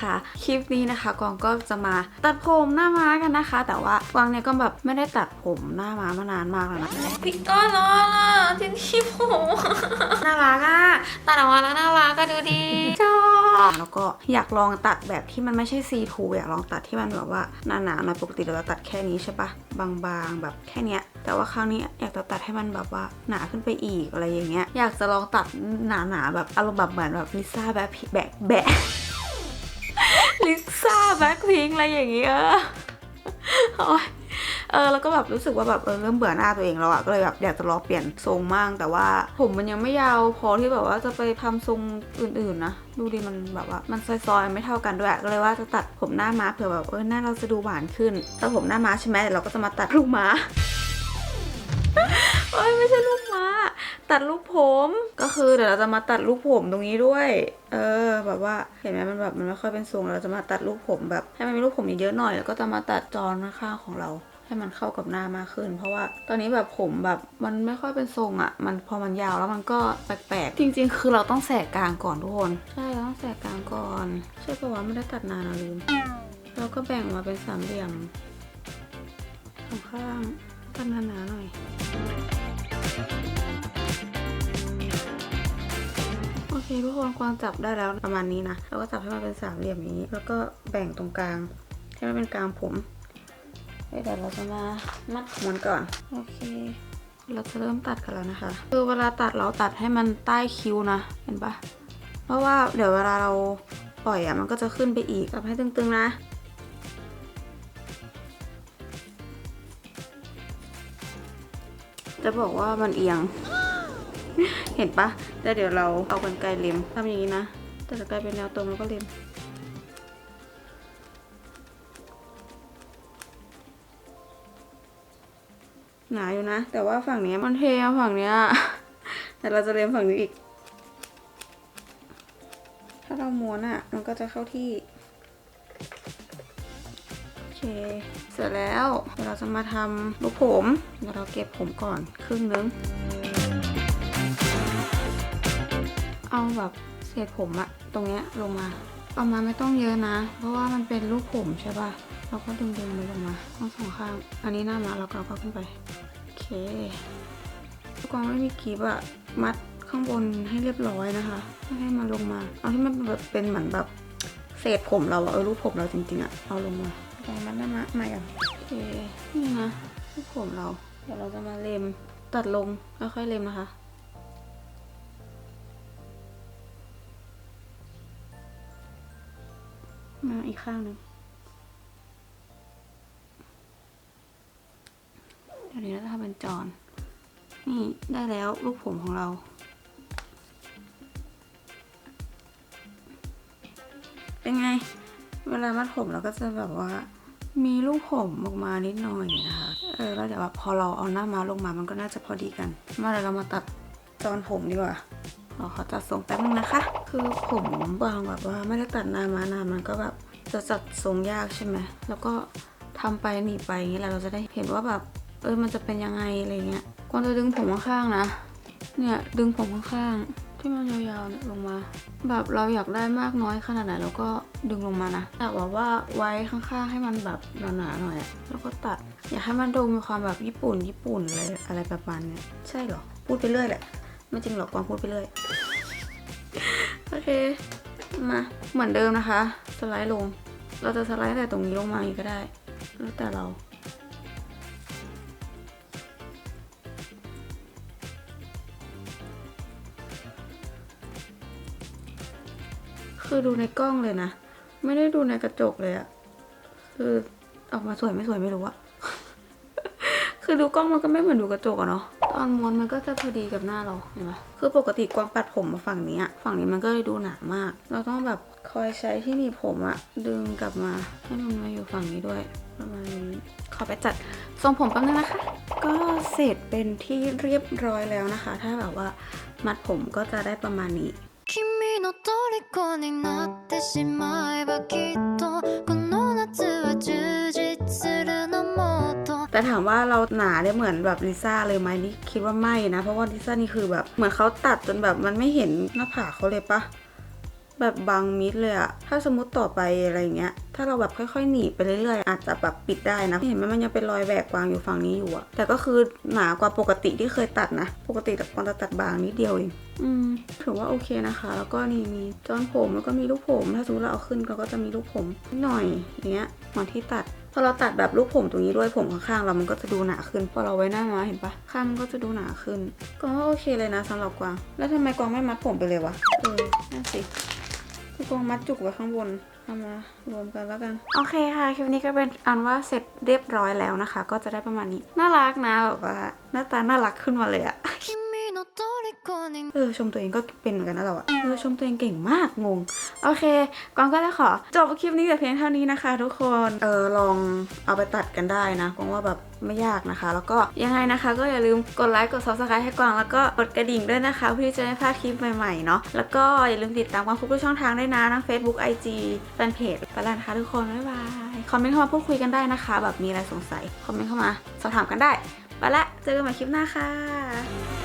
นะคะ คลิปนี้นะคะกวางก็จะมาตัดผมหน้าม้ากันนะคะ แต่ว่ากวางเนี่ยก็แบบไม่ได้ตัดผมหน้าม้ามานานมากแล้วนะพี่ก้อนล้อล่ะที่ที่ผมน่ารักอะตัดออกมาแล้วน่ารักก็ดูดีชอบแล้วก็อยากลองตัดแบบที่มันไม่ใช่ซีทูอยากลองตัดที่มันแบบว่าหนาๆหน่อยปกติเราจะตัดแค่นี้ใช่ปะบางๆแบบแค่เนี้ยแต่ว่าคราวนี้อยากจะตัดให้มันแบบว่าหนาขึ้นไปอีกอะไรอย่างเงี้ย อยากจะลองตัดหนาๆแบบอารมณ์แบบเหมือนแบบลิซ่าแบ็คแบกแบะ ลิซ่าแบ็คพิงอะไรอย่างเงี้ยโอ๊ยเออแล้วก็แบบรู้สึกว่าแบบเออเริ่มเบื่อหน้าตัวเองแล้วอะก็เลยแบบอยากจะลองเปลี่ยนทรงมั่งแต่ว่าผมมันยังไม่ยาวพอที่แบบว่าจะไปทำทรงอื่นๆนะดูดิมันแบบว่ามันซอยๆไม่เท่ากันด้วยก็เลยว่าจะตัดผมหน้าม้าเผื่อแบบเออหน้าเราจะดูหวานขึ้นแต่ผมหน้าม้าใช่ไหมเดี๋ยวเราก็จะมาตัดลูกม้าเอ้ยไม่ใช่ลูก ตัดลูกผม ก็คือเดี๋ยวเราจะมาตัดลูกผมตรงนี้ด้วย เออ แบบว่าเห็นไหมมันแบบมันไม่ค่อยเป็นทรงเราจะมาตัดลูกผมแบบ ให้มันมีลูกผมเยอะๆหน่อยแล้วก็จะมาตัดจอนข้างของเราให้มันเข้ากับหน้ามากขึ้น เพราะว่าตอนนี้แบบผมแบบมันไม่ค่อยเป็นทรงอะ่ะ มันพอมันยาวแล้วมันก็แปลกๆ จริง ๆ คือเราต้องแสกกลางก่อนทุกคน ใช่เราต้องแสกกลางก่อน ใช่ปะวะไม่ได้ตัดนานะลืมเราก็แบ่งมาเป็นสามเหลี่ยมสองข้างตัดหนาๆหน่อย คทุกคนกวางจับได้แล้วประมาณนี้นะแล้วก็จับให้มันเป็นสามเหลี่ยมอย่างนี้ แล้วก็แบ่งตรงกลางให้มันเป็นกลางผมเดี๋ยวเราจะมามัดผมมันก่อนโอเค เราจะเริ่มตัดกันแล้วนะคะ คือเวลาตัดเราตัดให้มันใต้คิ้วนะเห็นปะเพราะว่าเดี๋ยวเวลาเราปล่อยอะมันก็จะขึ้นไปอีกจับให้ตึงๆนะจะบอกว่ามันเอียง เห็นปะแต่เดี๋ยวเราเอากันไกลเล็มทำอย่างนี้นะแต่จะกลายเป็นแนวตรงแล้วก็เล็มหนาอยู่นะ แต่ว่าฝั่งนี้มันเทฝั่งเนี้ยแต่เราจะเล็มฝั่งนี้อีก ถ้าเราม้วนอะ่ะ มันก็จะเข้าที่โอเคเสร็จแล้วเดี๋ยวเราจะมาทำลูกผมเดี๋ยวเราเก็บผมก่อนครึ่งนึง แบบเศษผมอะตรงเนี้ยลงมาเอามาณไม่ต้องเยอะนะ เพราะว่ามันเป็นลูกผมใช่ป่ะ เราก็ดึงดึงมันลงมาทั้งสองข้าง อันนี้หน้ามาแล้วก็เอาขึ้นไป โอเคกวางไม่มีกีบอะมัดข้างบนให้เรียบร้อยนะคะไม่ให้มันลงมา เอาที่มันแบบเป็นเหมือนแบบเศษผมเราอะเออลูกผมเราจริงๆอะเอาลงมากวางมัดหน้ามามาอย่างโอเคนี่นะลูกผมเรา เดี๋ยวเราจะมาเล็มตัดลงค่อยๆเล็มนะคะ มาอีกข้างหนึ่งเดี๋ยวนี้เราจะทำเป็นจอนนี่ได้แล้วลูกผมของเรา เป็นไง เวลามัดผมเราก็จะแบบว่า มีลูกผมออกมานิดหน่อยนะคะ เออแล้วเดี๋ยวแบบพอเราเอาหน้ามาลงมามันก็น่าจะพอดีกัน มาเดี๋ยวเรามาตัดจอนผมดีกว่า ขอขอตัดทรงแป๊บนึงนะคะ คือผมบางแบบว่าไม่ได้ตัดนานมานานมันก็แบบจะจัดทรงยากใช่ไหมแล้วก็ทำไปหนีไปอย่างเงี้ยแหละเราจะได้เห็นว่าแบบเออมันจะเป็นยังไงอะไรเงี้ยก่อนจะดึงผมข้างๆนะ เนี่ยดึงผมข้างๆที่มันยาวๆเนี่ยลงมา แบบเราอยากได้มากน้อยขนาดไหนเราก็ดึงลงมานะแต่ว่าว่าไว้ข้างๆให้มันแบบหนาๆหน่อยแล้วก็ตัด อยากให้มันดูมีความแบบญี่ปุ่นญี่ปุ่นอะไรอะไรประมาณเนี้ยใช่เหรอพูดไปเรื่อยแหละ ไม่จริงหรอกกวางพูดไปเรื่อยโอเค มาเหมือนเดิมนะคะ สไลด์ลง เราจะสไลด์แต่ตรงนี้ลงมาอีกก็ได้ แล้วแต่เรา คือดูในกล้องเลยนะ ไม่ได้ดูในกระจกเลยอะคือออกมาสวยไม่สวยไม่รู้อะคือดูกล้องมันก็ไม่เหมือนดูกระจกอะเนาะ ตอนม้วนมันก็จะพอดีกับหน้าเราเห็นปะคือปกติกวางปัดผมมาฝั่งนี้อะฝั่งนี้มันก็เลยดูหนามาก เราต้องแบบคอยใช้ที่หนีบผมอะดึงกลับมาให้มันมาอยู่ฝั่งนี้ด้วย ประมาณนี้ ขอไปจัดทรงผมแป๊บนึงนะคะ ก็เสร็จเป็นที่เรียบร้อยแล้วนะคะ ถ้าแบบว่ามัดผมก็จะได้ประมาณนี้ 君の虜になってしまえばきっとこの夏は充実するのもっと แต่ถามว่าเราหนาได้เหมือนแบบลิซ่าเลยไหมนี่คิดว่าไม่นะ เพราะว่าลิซ่านี่คือแบบเหมือนเขาตัดจนแบบมันไม่เห็นหน้าผากเขาเลยปะแบบบางมิดเลยอะถ้าสมมติต่อไปอะไรอย่างเงี้ย ถ้าเราแบบค่อยๆ หนีบไปเรื่อยๆ อาจจะแบบปิดได้นะ เห็นไหมมันยังเป็นรอยแหวกกวางอยู่ฝั่งนี้อยู่อะแต่ก็คือหนากว่าปกติที่เคยตัดนะ ปกติแต่กวางจะตัดบางนิดเดียวเอง อืม ถือว่าโอเคนะคะ แล้วก็นี่มีจอนผมแล้วก็มีลูกผม ถ้าสมมติเราเอาขึ้นเราก็จะมีลูกผมนิดหน่อยอย่างเงี้ยเหมือนที่ตัด พอเราตัดแบบลูกผมตรงนี้ด้วยผมข้างๆเรามันก็จะดูหนาขึ้น พอเราไว้หน้ามาเห็นปะข้างมันก็จะดูหนาขึ้น ก็โอเคเลยนะสำหรับกวาง แล้วทำไมกวางไม่มัดผมไปเลยวะ เออ นั่นสิคือกวางมัดจุกไว้ข้างบนเอามารวมกันแล้วกัน โอเคค่ะ คลิปนี้ก็เป็นอันว่าเสร็จเรียบร้อยแล้วนะคะ ก็จะได้ประมาณนี้ น่ารักนะแบบว่าหน้าตาน่ารักขึ้นมาเลยอะ にเออชมตัวเองก็เป็นเหมือนกันนะเราอะเออชมตัวเองเก่งมากงง โอเคกวางก็จะขอจบคลิปนี้แต่เพียงเท่านี้นะคะ ทุกคนเออลองเอาไปตัดกันได้นะกวางว่าแบบไม่ยากนะคะ แล้วก็ยังไงนะคะ ก็อย่าลืมกดไลค์กด subscribe ให้กวางแล้วก็กดกระดิ่งด้วยนะคะ เพื่อที่จะไม่พลาดคลิปใหม่ๆเนาะแล้วก็อย่าลืมติดตามกวางทุกช่องทางด้วยนะทั้ง Facebook IG แฟนเพจไปแล้วนะคะทุกคนบ๊ายบายคอมเมนต์เข้ามาพูดคุยกันได้นะคะ แบบมีอะไรสงสัยคอมเมนต์เข้ามาสอบถามกันได้ไปละเจอกันใหม่คลิปหน้าค่ะ